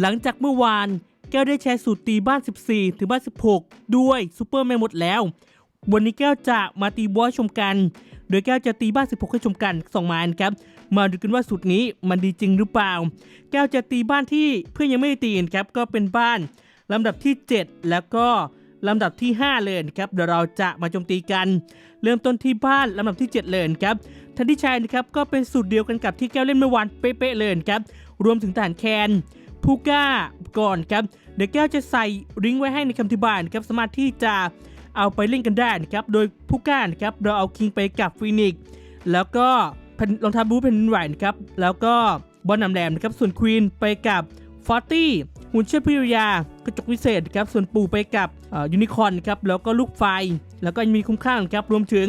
หลังจากเมื่อวานแก้วได้แชร์สูตรตีบ้าน 14 ถึงบ้าน 16 ด้วยซูเปอร์แมนหมดแล้ว วันนี้แก้วจะมาตีบอสชมกัน โดยแก้วจะตีบ้าน 16 ให้ชมกันสองมานครับ มาดูกันว่าสูตรนี้มันดีจริงหรือเปล่า แก้วจะตีบ้านที่เพื่อนยังไม่ได้ตีนะครับก็เป็นบ้านลำดับที่ 7 แล้วก็ลำดับที่ 5 เลยนะครับเดี๋ยวเราจะมาโจมตีกัน เริ่มต้นที่บ้านลำดับที่ 7 เลยครับทันที่ชัยนะครับก็เป็นสูตรเดียวกันกับที่แก้วเล่นเมื่อวานเป๊ะๆเลยครับรวมถึงฐานแคน ผู้กล้าก่อนครับเดี๋ยวแก้วจะใส่ลิงก์ไว้ให้ในคำอธิบายนะครับสามารถที่จะเอาไปเล่นกันได้นะครับโดยผู้กล้านะครับเราเอาคิงไปกับฟีนิกแล้วก็รองเท้าบูทแผ่นดินไหวนะครับแล้วก็บอลนำแรมนะครับส่วนควีนไปกับฟอร์ตี้หุ่นเชิดพิริยากระจกวิเศษครับส่วนปู่ไปกับยูนิคอร์นครับแล้วก็ลูกไฟ แล้วก็ยังมีคุ้มข้างครับรวมถึง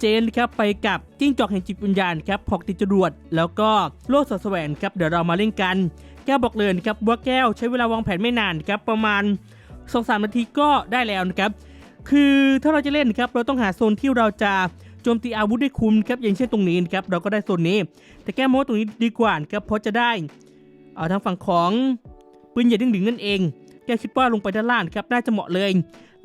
เจนครับไปกับจิ้งจอกแห่งจิตวิญญาณครับพอกติดจรวด แล้วก็โลดสอดแสวงครับเดี๋ยวเรามาเล่นกัน แก้วบอกเลยนะครับว่าแก้วใช้เวลาวางแผนไม่นานครับประมาณ2-3นาทีก็ได้แล้วนะครับ คือถ้าเราจะเล่นครับเราต้องหาโซนที่เราจะโจมตีอาวุธได้คุ้มครับอย่างเช่นตรงนี้นะครับเราก็ได้โซนนี้ แต่แก้วมองตรงนี้ดีกว่านะครับเพราะจะได้เอาทางฝั่งของปืนใหญ่ดึงดึงนั่นเอง แก้วคิดว่าลงไปด้านล่างครับน่าจะเหมาะเลย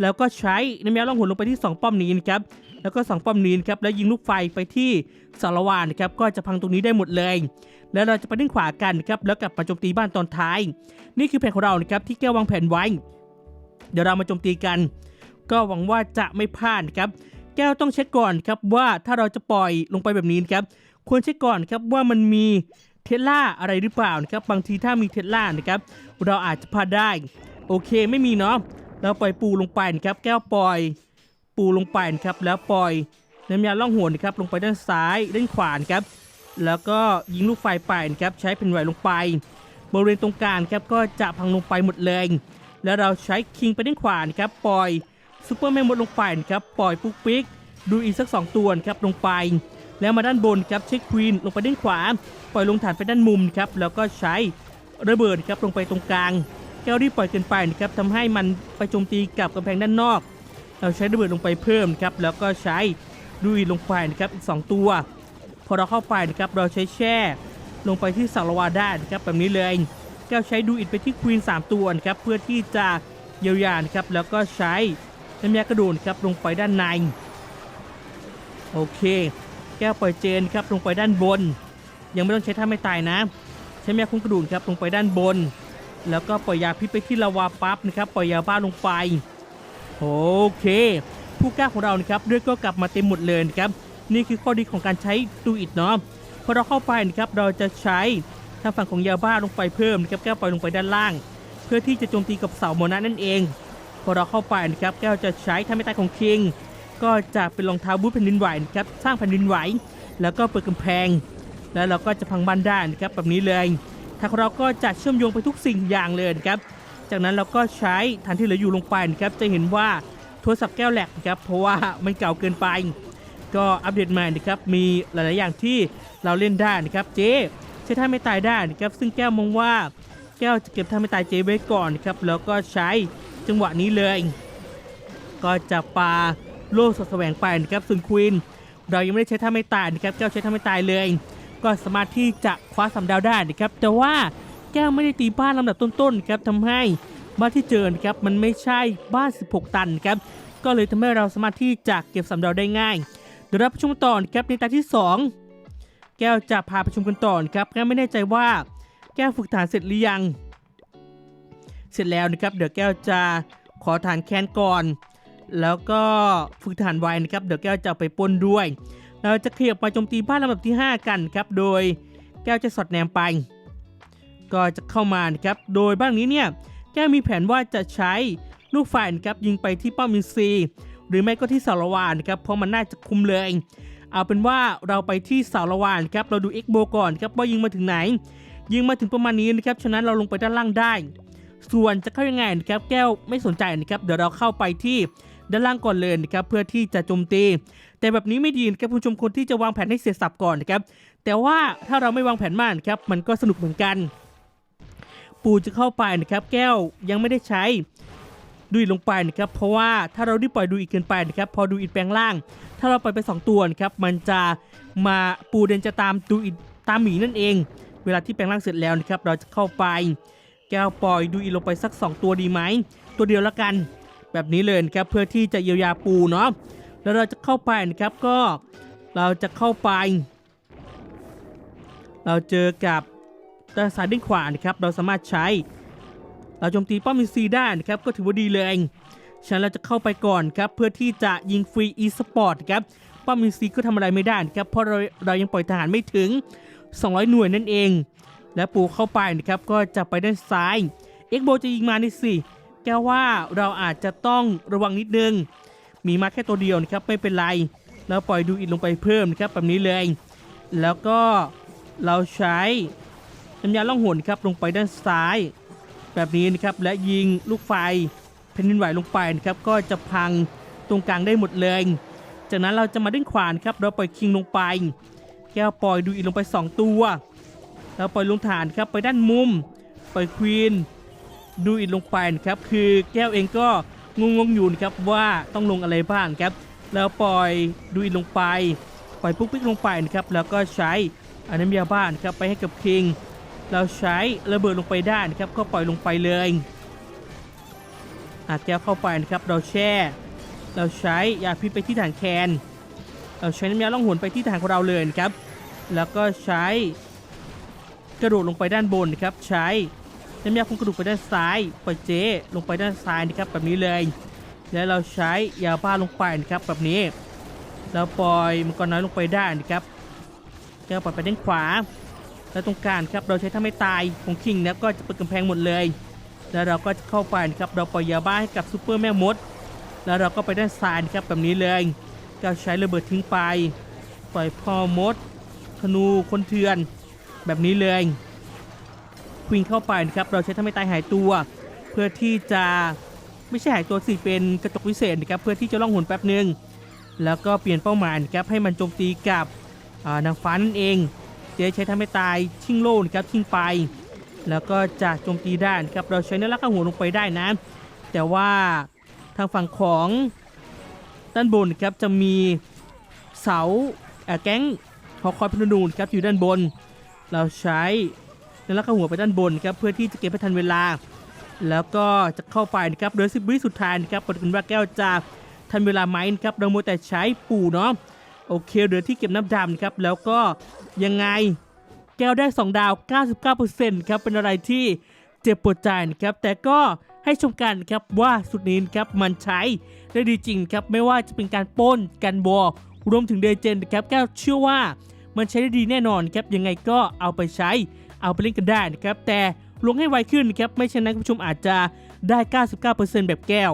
แล้วก็ใช้น้ำยาล่องหนลงไปที่ 2 ป้อมนี้นะครับแล้วก็สองป้อมนี้นครับแล้วยิงลูกไฟไปที่สารวานนะครับก็จะพังตรงนี้ได้หมดเลย แล้วเราจะไปด้านขวากันนะครับแล้วกลับมาโจมตีบ้านตอนท้าย นี่คือแผนของเรานะครับที่แก้ววางแผนไว้ เดี๋ยวเรามาโจมตีกัน ก็หวังว่าจะไม่พลาดนะครับ แก้วต้องเช็คก่อนครับว่าถ้าเราจะปล่อยลงไปแบบนี้นะครับควรเช็คก่อนครับว่ามันมีเทสลาอะไรหรือเปล่านะครับบางทีถ้ามีเทสลานะครับเราอาจจะพลาดได้ โอเคไม่มีเนาะเราปล่อยปูลงไปนะครับ แก้วปล่อย ปูลงไปนะครับแล้วปล่อยน้ำยาล่องหนนะครับลงไปด้านซ้ายด้านขวานครับ แล้วก็ยิงลูกไฟไปนะครับใช้เป็นไหวลงไป บริเวณตรงกลางครับก็จะพังลงไปหมดเลย แล้วเราใช้คิงไปด้านขวานะครับปล่อยซูเปอร์แมนหมดลงไปนะครับปล่อยปุ๊กปิ๊กดูอีกสัก 2 ตัวครับลงไป แล้วมาด้านบนครับเช็คควีนลงไปด้านขวา ปล่อยลงฐานไปด้านมุมครับแล้วก็ใช้ระเบิดครับลงไปตรงกลาง แก้วที่ปล่อยเกินไปนะครับทำให้มันไปโจมตีกับกำแพงด้านนอก เราใช้ระเบิดลงไปเพิ่มครับแล้วก็ใช้ดูอีลงไปนะครับอีก 2 ตัว พอเราเข้าไปนะครับเราใช้แช่ ลงไปที่สารวาได้นะครับแบบนี้เลยแก้วใช้ดูอิดไปที่ควีน3 ตัวนะครับเพื่อที่จะเยียวยานะครับแล้วก็ใช้น้ำยากระโดนครับลงไปด้านในโอเค แก้วปล่อยเจนครับลงไปด้านบน ยังไม่ต้องใช้ท่าไม่ตายนะใช้แม่คุ้งกระดูนครับลงไปด้านบน แล้วก็ปล่อยยาพิษไปที่ลาวาปั๊บนะครับปล่อยยาบ้าลงไปโอเค ผู้กล้าของเรานะครับเลือดก็กลับมาเต็มหมดเลยนะครับ นี่คือข้อดีของการใช้ดูอิดเนาะพอเราเข้าไปนะครับเราจะใช้ทางฝั่งของยาบ้าลงไปเพิ่มนะครับแก้วปล่อยลงไปด้านล่าง เพื่อที่จะโจมตีกับเสาโมนานั่นเอง พอเราเข้าไปนะครับแก้วจะใช้ท่าไม่ตายของคิง ก็จะเป็นรองเท้าบูทแผ่นดินไหวนะครับสร้างแผ่นดินไหว แล้วก็เปิดกำแพง แล้วเราก็จะพังบ้านได้นะครับแบบนี้เลยทางเราก็จะเชื่อมโยงไปทุกสิ่งอย่างเลยนะครับจากนั้นเราก็ใช้ฐานที่เหลืออยู่ลงไปนะครับจะเห็นว่าโทรศัพท์แก้วแหลกนะครับเพราะว่ามันเก่าเกินไป ก็อัปเดตใหม่นะครับ มีหลาย ๆ อย่างที่เราเล่นได้นะครับ เจ๊ใช้ท่าไม่ตายได้นะครับ ซึ่งแก้วมองว่าแก้วจะเก็บท่าไม่ตายเจ๊ไว้ก่อนนะครับ แล้วก็ใช้จังหวะนี้เลย ก็จะปาโล่สดแสวงไปนะครับส่วนควีนเรายังไม่ได้ใช้ท่าไม่ตายนะครับ แก้วใช้ท่าไม่ตายเลย ก็สามารถที่จะคว้าสามดาวได้นะครับ แต่ว่าแก้วไม่ได้ตีบ้านลำดับต้น ๆ ครับทำให้บ้านที่เจอนะครับมันไม่ใช่บ้าน 16 ตันครับ ก็เลยทำให้เราสามารถที่จะเก็บสามดาวได้ง่าย เดี๋ยวเราประชุมต่อนครับในตาที่ 2 แก้วจะพาประชุมกันต่อนครับแก้วไม่แน่ใจว่า แก้วฝึกฐานเสร็จหรือยัง เสร็จแล้วนะครับ เดี๋ยวแก้วจะขอฐานแคนก่อน แล้วก็ฝึกฐานไว้นะครับ เดี๋ยวแก้วจะไปป้นด้วย เราจะขยับไปโจมตีบ้านลำดับที่ 5 กันครับ โดยแก้วจะสอดแนมไป ก็จะเข้ามานะครับ โดยบ้านนี้เนี่ยแก้วมีแผนว่าจะใช้ลูกไฟนะครับยิงไปที่ป้อมมินซี หรือไม่ก็ที่สารวานครับเพราะมันน่าจะคุมเลย เอาเป็นว่าเราไปที่สารวานครับเราดูเอ็กโบก่อนครับว่ายิงมาถึงไหน ยิงมาถึงประมาณนี้นะครับฉะนั้นเราลงไปด้านล่างได้ ส่วนจะเข้ายังไงนะครับแก้วไม่สนใจนะครับเดี๋ยวเราเข้าไปที่ด้านล่างก่อนเลยนะครับเพื่อที่จะโจมตี แต่แบบนี้ไม่ดีนะครับคุณผู้ชมคนที่จะวางแผนให้เสร็จสับก่อนนะครับแต่ว่าถ้าเราไม่วางแผนมากนครับมันก็สนุกเหมือนกัน ปูจะเข้าไปนะครับแก้วยังไม่ได้ใช้ ดูอิดลงไปนะครับเพราะว่าถ้าเราได้ปล่อยดูอิดเกินไปนะครับพอดูอิดแปลงล่าง ถ้าเราปล่อยไป 2 ตัวนะครับมันจะมาปูเดนจะตามดูอิดตามหมีนั่นเอง เวลาที่แปลงร่างเสร็จแล้วนะครับเราจะเข้าไป แก้วปล่อยดูอีลงไปสัก 2 ตัวดีไหมตัวเดียวละกัน แบบนี้เลยนะครับเพื่อที่จะเยียวยาปูเนาะแล้วเราจะเข้าไปนะครับก็เราจะเข้าไป เราเจอกับด้านซ้ายด้านขวานะครับเราสามารถใช้ เราโจมตีป้อมมินซีได้นะครับก็ถือว่าดีเลยฉะนั้นเราจะเข้าไปก่อนครับเพื่อที่จะยิงฟรีอีสปอร์ตครับป้อมมินซีก็ทำอะไรไม่ได้ครับเพราะเราเรายังปล่อยทหารไม่ถึง 200 หน่วยนั่นเอง และปูเข้าไปนะครับก็จะไปด้านซ้ายเอ็กโบจะยิงมานี่สิแกว่าเราอาจจะต้องระวังนิดนึง มีมาแค่ตัวเดียวนะครับไม่เป็นไรแล้วปล่อยดูอินลงไปเพิ่มนะครับแบบนี้เลย แล้วก็เราใช้น้ำยาล่องหนครับลงไปด้านซ้าย แบบนี้นะครับและยิงลูกไฟแผ่นดินไหวลงไปนะครับก็จะพังตรงกลางได้หมดเลย จากนั้นเราจะมาด้านขวานครับเราปล่อยคิงลงไป แก้วปล่อยดูอินลงไป 2 ตัวแล้วปล่อยลงฐานครับไปด้านมุม ปล่อยควีนดูอินลงไปนะครับคือแก้วเองก็งงๆอยู่นะครับว่าต้องลงอะไรบ้างครับแล้วปล่อยดูอินลงไป ปล่อยปุ๊กปิ๊กลงไปนะครับแล้วก็ใช้อน้ำยาบ้านครับไปให้กับคิง เราใช้ระเบิดลงไปได้นะครับ ก็ปล่อยลงไปเลยอาแก้วเข้าไปนะครับ เราแช่ เราใช้ยาพิษไปที่ฐานแคน เราใช้น้ำยาล่องหนไปที่ฐานของเราเลยนะครับ แล้วก็ใช้กระโดดลงไปด้านบนนะครับ ใช้น้ำยาคุมกระดูกไปด้านซ้ายปล่อยเจลงไปด้านซ้ายนะครับแบบนี้เลย แล้วเราใช้ยาบ้าลงไปนะครับแบบนี้ เราปล่อยมังกรน้อยลงไปได้นะครับแล้วปล่อยไปด้านขวา แล้วตรงกลางครับเราใช้ถ้าไม่ตายของคิงนะก็จะเปิดกำแพงหมดเลย แล้วเราก็จะเข้าไปนะครับเราปล่อยยาบ้าให้กับซูเปอร์แม่มด แล้วเราก็ไปด้านซ้ายนะครับแบบนี้เลยก็ใช้ระเบิดทิ้งไป ปล่อยพ่อมดธนูคนเถื่อน แบบนี้เลยควิงเข้าไปนะครับเราใช้ทำให้ตายหายตัว เพื่อที่จะไม่ใช่หายตัวสิเป็นกระจกวิเศษนะครับเพื่อที่จะล่องหนแป๊บหนึ่งแล้วก็เปลี่ยนเป้าหมายนะครับให้มันโจมตีกับนางฟ้านั่นเอง จะใช้ทำให้ตายชิงโล่นะครับชิงไป แล้วก็จะโจมตีได้นะครับเราใช้เนื้อรักข้าหัวลงไปได้นะ แต่ว่าทางฝั่งของด้านบนครับจะมีเสาเอ่อแก๊งหอคอยพนนูนครับอยู่ด้านบน เราใช้เนื้อรักข้าหัวไปด้านบนครับเพื่อที่จะเก็บให้ทันเวลา แล้วก็จะเข้าไปนะครับโดยสิบวิสุดท้ายนะครับปรากฏว่าแก้วจะทันเวลาไหมนะครับเราโมแต่ใช้ปู่เนาะ โอเคเหลือที่เก็บน้ำดำนะครับแล้วก็ยังไงแก้วได้ 2 ดาว 99%ครับเป็นอะไรที่เจ็บปวดใจนะครับแต่ก็ให้ชมกันครับว่าสุดนี้ครับมันใช้ได้ดีจริงครับไม่ว่าจะเป็นการป้นกันบอรวมถึงเดเจนนะครับแก้วเชื่อว่ามันใช้ได้ดีแน่นอนครับยังไงก็เอาไปใช้เอาไปเล่นกันได้นะครับแต่ลงให้ไวขึ้นครับไม่เช่นนั้นคุณผู้ชมอาจจะได้ 99%แบบแก้ว